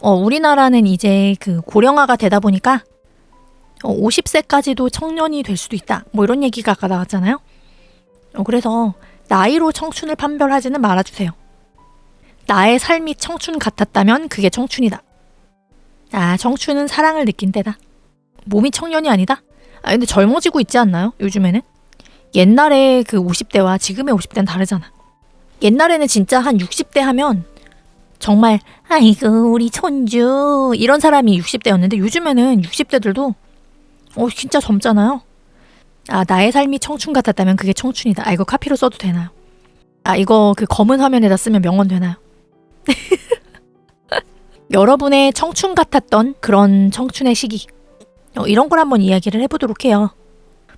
어, 우리나라는 이제 그 고령화가 되다 보니까 어, 50세까지도 청년이 될 수도 있다. 뭐 이런 얘기가 아까 나왔잖아요. 어, 그래서 나이로 청춘을 판별하지는 말아주세요. 나의 삶이 청춘 같았다면 그게 청춘이다. 아, 청춘은 사랑을 느낀 때다. 몸이 청년이 아니다? 아, 근데 젊어지고 있지 않나요? 요즘에는? 옛날에 그 50대와 지금의 50대는 다르잖아. 옛날에는 진짜 한 60대 하면 정말 아이고 우리 손주 이런 사람이 60대였는데 요즘에는 60대들도 어 진짜 젊잖아요. 아 나의 삶이 청춘 같았다면 그게 청춘이다. 아 이거 카피로 써도 되나요? 아 이거 그 검은 화면에다 쓰면 명언 되나요? 여러분의 청춘 같았던 그런 청춘의 시기 어, 이런 걸 한번 이야기를 해보도록 해요.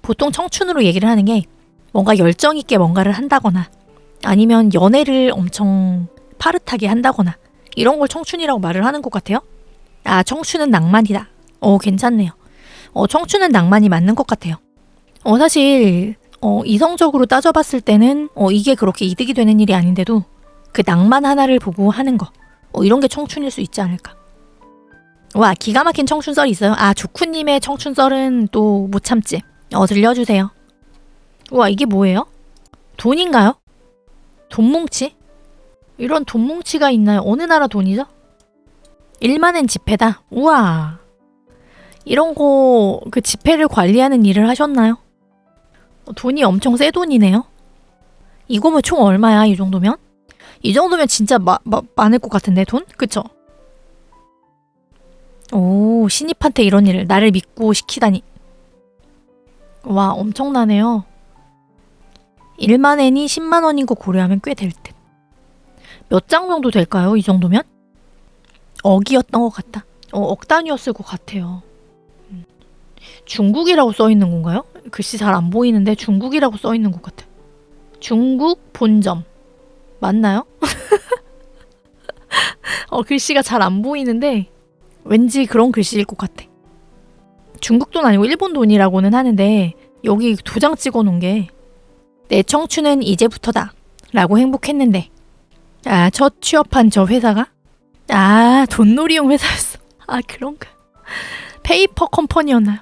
보통 청춘으로 얘기를 하는 게 뭔가 열정 있게 뭔가를 한다거나 아니면 연애를 엄청 파릇하게 한다거나 이런 걸 청춘이라고 말을 하는 것 같아요. 아, 청춘은 낭만이다. 어, 괜찮네요. 어, 청춘은 낭만이 맞는 것 같아요. 어, 사실 어, 이성적으로 따져봤을 때는 어, 이게 그렇게 이득이 되는 일이 아닌데도 그 낭만 하나를 보고 하는 거 어, 이런 게 청춘일 수 있지 않을까. 와, 기가 막힌 청춘썰이 있어요. 아, 조쿠님의 청춘썰은 또 못 참지. 어, 들려주세요. 와, 이게 뭐예요? 돈인가요? 돈 뭉치? 이런 돈 뭉치가 있나요? 어느 나라 돈이죠? 1만엔 지폐다. 우와. 이런 거, 그 지폐를 관리하는 일을 하셨나요? 어, 돈이 엄청 새 돈이네요. 이거면 총 얼마야, 이 정도면? 이 정도면 진짜 마, 마, 많을 것 같은데, 돈? 그쵸? 오, 신입한테 이런 일을 나를 믿고 시키다니. 와, 엄청나네요. 1만 엔이 10만 원인 거 고려하면 꽤 될 듯. 몇 장 정도 될까요? 이 정도면? 억이었던 것 같다. 어, 억 단위였을 것 같아요. 음. 중국이라고 써 있는 건가요? 글씨 잘 안 보이는데 중국이라고 써 있는 것 같아. 중국 본점. 맞나요? 어, 글씨가 잘 안 보이는데 왠지 그런 글씨일 것 같아. 중국 돈 아니고 일본 돈이라고는 하는데 여기 도장 찍어 놓은 게 내 청춘은 이제부터다 라고 행복했는데 아, 첫 취업한 저 회사가 아, 돈놀이용 회사였어. 아, 그런가. 페이퍼 컴퍼니였나요?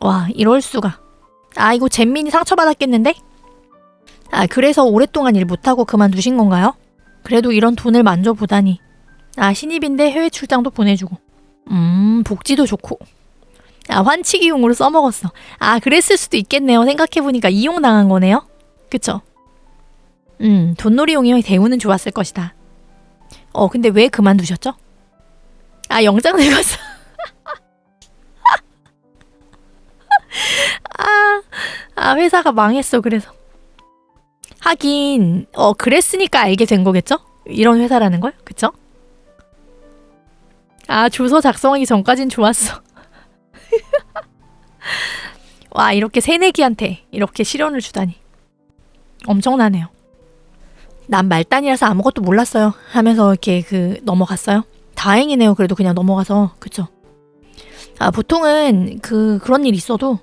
와, 이럴 수가. 아, 이거 잼민이 상처받았겠는데? 아, 그래서 오랫동안 일 못하고 그만두신 건가요? 그래도 이런 돈을 만져보다니. 아, 신입인데 해외 출장도 보내주고. 음, 복지도 좋고. 아, 환치기용으로 써먹었어. 아, 그랬을 수도 있겠네요. 생각해보니까 이용당한 거네요. 그쵸? 음, 돈놀이용이면 대우는 좋았을 것이다. 어, 근데 왜 그만두셨죠? 아, 영장 늙었어. 아, 아, 회사가 망했어, 그래서. 하긴, 어, 그랬으니까 알게 된 거겠죠? 이런 회사라는 걸? 그쵸? 아, 조서 작성하기 전까진 좋았어. 와, 이렇게 새내기한테 이렇게 시련을 주다니. 엄청나네요. 난 말단이라서 아무것도 몰랐어요. 하면서 이렇게 그 넘어갔어요. 다행이네요. 그래도 그냥 넘어가서. 그쵸? 아, 보통은 그, 그런 일 있어도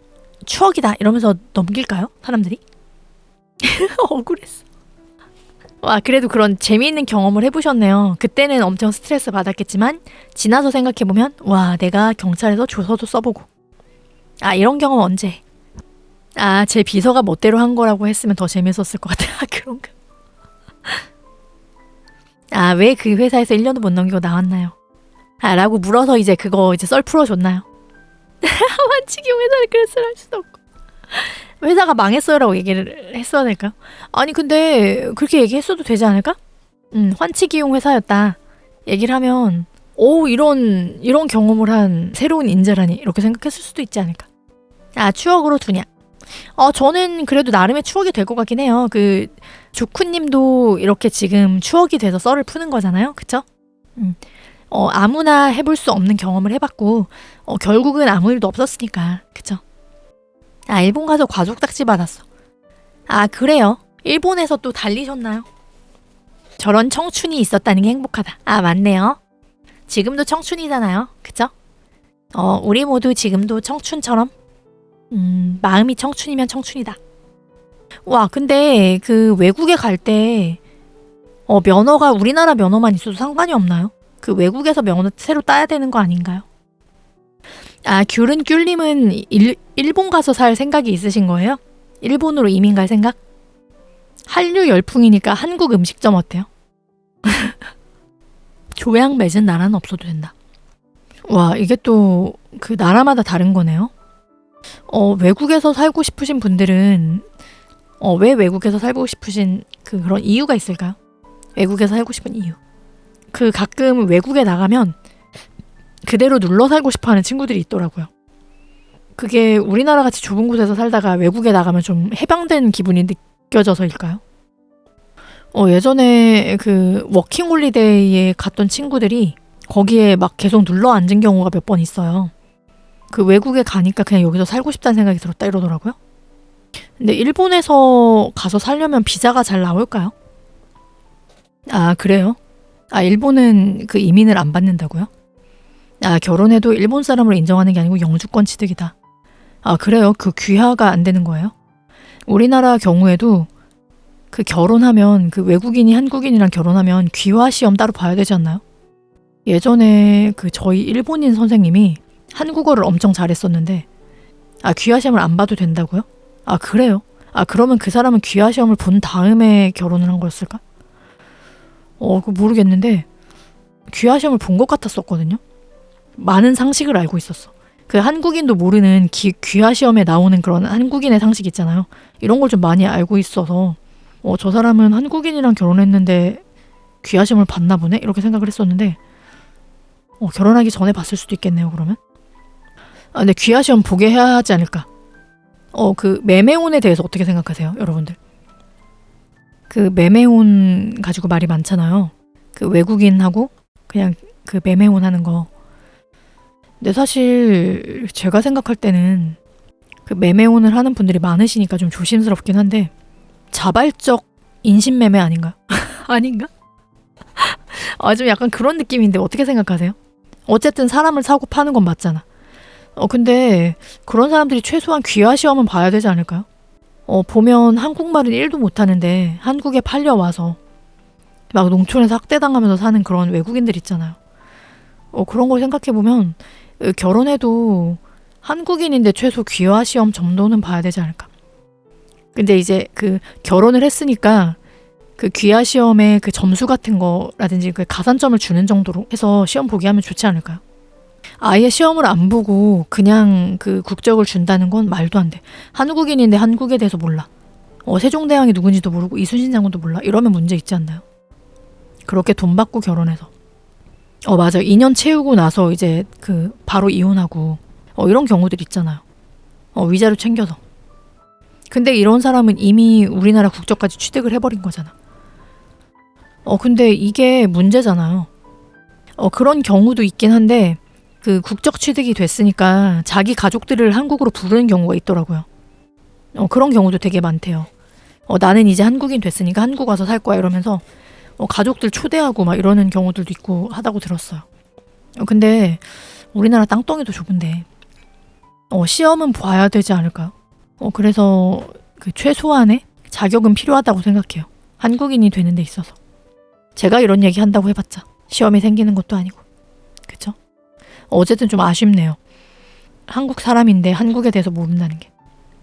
추억이다. 이러면서 넘길까요? 사람들이? 억울했어. 와, 그래도 그런 재미있는 경험을 해보셨네요. 그때는 엄청 스트레스 받았겠지만, 지나서 생각해보면, 와, 내가 경찰에서 조서도 써보고. 아, 이런 경험 언제? 해? 아, 제 비서가 멋대로 한 거라고 했으면 더 재밌었을 것 같아. 아, 그런가? 아, 왜 그 회사에서 1년도 못 넘기고 나왔나요? 아, 라고 물어서 이제 그거 이제 썰 풀어줬나요? 환치기용 회사를 그랬을 할 수도 없고. 회사가 망했어요라고 얘기를 했어야 될까요? 아니, 근데 그렇게 얘기했어도 되지 않을까? 음, 환치기용 회사였다. 얘기를 하면, 오, 이런, 이런 경험을 한 새로운 인재라니. 이렇게 생각했을 수도 있지 않을까? 아, 추억으로 두냐? 어, 저는 그래도 나름의 추억이 될 것 같긴 해요. 그, 조쿠님도 이렇게 지금 추억이 돼서 썰을 푸는 거잖아요. 그쵸? 음. 어, 아무나 해볼 수 없는 경험을 해봤고, 어, 결국은 아무 일도 없었으니까. 그쵸? 아, 일본 가서 과족 딱지 받았어. 아, 그래요? 일본에서 또 달리셨나요? 저런 청춘이 있었다는 게 행복하다. 아, 맞네요. 지금도 청춘이잖아요. 그쵸? 어, 우리 모두 지금도 청춘처럼 음, 마음이 청춘이면 청춘이다. 와, 근데 그 외국에 갈 때, 어, 면허가 우리나라 면허만 있어도 상관이 없나요? 그 외국에서 명언을 새로 따야 되는 거 아닌가요? 아, 귤은 귤님은 일, 일본 가서 살 생각이 있으신 거예요? 일본으로 이민 갈 생각? 한류 열풍이니까 한국 음식점 어때요? 조약 맺은 나라는 없어도 된다. 와, 이게 또 그 나라마다 다른 거네요. 어, 외국에서 살고 싶으신 분들은 어, 왜 외국에서 살고 싶으신 그 그런 이유가 있을까요? 외국에서 살고 싶은 이유. 그 가끔 외국에 나가면 그대로 눌러 살고 싶어 하는 친구들이 있더라고요. 그게 우리나라 같이 좁은 곳에서 살다가 외국에 나가면 좀 해방된 기분이 느껴져서일까요? 어, 예전에 그 워킹 홀리데이에 갔던 친구들이 거기에 막 계속 눌러 앉은 경우가 몇 번 있어요. 그 외국에 가니까 그냥 여기서 살고 싶다는 생각이 들었다 이러더라고요. 근데 일본에서 가서 살려면 비자가 잘 나올까요? 아, 그래요? 아, 일본은 그 이민을 안 받는다고요? 아, 결혼해도 일본 사람으로 인정하는 게 아니고 영주권 취득이다. 아, 그래요? 그 귀화가 안 되는 거예요? 우리나라 경우에도 그 결혼하면 그 외국인이 한국인이랑 결혼하면 귀화 시험 따로 봐야 되지 않나요? 예전에 그 저희 일본인 선생님이 한국어를 엄청 잘했었는데 아 귀화 시험을 안 봐도 된다고요? 아 그래요? 아 그러면 그 사람은 귀화 시험을 본 다음에 결혼을 한 거였을까? 어, 그 모르겠는데 귀화 시험을 본 것 같았었거든요. 많은 상식을 알고 있었어. 그 한국인도 모르는 기, 귀화 시험에 나오는 그런 한국인의 상식 있잖아요. 이런 걸 좀 많이 알고 있어서 어, 저 사람은 한국인이랑 결혼했는데 귀화 시험을 봤나 보네 이렇게 생각을 했었는데 어, 결혼하기 전에 봤을 수도 있겠네요. 그러면 아, 근데 귀화 시험 보게 해야 하지 않을까? 어, 그 매매혼에 대해서 어떻게 생각하세요, 여러분들? 그 매매혼 가지고 말이 많잖아요. 그 외국인하고 그냥 그 매매혼 하는 거. 근데 사실 제가 생각할 때는 그 매매혼을 하는 분들이 많으시니까 좀 조심스럽긴 한데 자발적 인신매매 아닌가? 아닌가? 아, 좀 약간 그런 느낌인데 어떻게 생각하세요? 어쨌든 사람을 사고 파는 건 맞잖아. 어, 근데 그런 사람들이 최소한 귀화 시험은 봐야 되지 않을까요? 어, 보면 한국말은 1도 못하는데 한국에 팔려와서 막 농촌에서 학대당하면서 사는 그런 외국인들 있잖아요. 어, 그런 걸 생각해보면 어, 결혼해도 한국인인데 최소 귀화 시험 정도는 봐야 되지 않을까. 근데 이제 그 결혼을 했으니까 그 귀화 시험에 그 점수 같은 거라든지 그 가산점을 주는 정도로 해서 시험 보게 하면 좋지 않을까요? 아예 시험을 안 보고 그냥 그 국적을 준다는 건 말도 안 돼. 한국인인데 한국에 대해서 몰라. 어, 세종대왕이 누군지도 모르고 이순신 장군도 몰라. 이러면 문제 있지 않나요? 그렇게 돈 받고 결혼해서. 어, 맞아. 2년 채우고 나서 이제 그 바로 이혼하고 어, 이런 경우들 있잖아요. 어, 위자료 챙겨서. 근데 이런 사람은 이미 우리나라 국적까지 취득을 해버린 거잖아. 어, 근데 이게 문제잖아요. 어, 그런 경우도 있긴 한데 그 국적 취득이 됐으니까 자기 가족들을 한국으로 부르는 경우가 있더라고요. 어, 그런 경우도 되게 많대요. 어, 나는 이제 한국인 됐으니까 한국 와서 살 거야 이러면서 어, 가족들 초대하고 막 이러는 경우들도 있고 하다고 들었어요. 어, 근데 우리나라 땅덩이도 좁은데 어, 시험은 봐야 되지 않을까요? 어, 그래서 그 최소한의 자격은 필요하다고 생각해요. 한국인이 되는 데 있어서. 제가 이런 얘기 한다고 해봤자 시험이 생기는 것도 아니고. 그쵸? 어쨌든 좀 아쉽네요. 한국 사람인데 한국에 대해서 모른다는 게.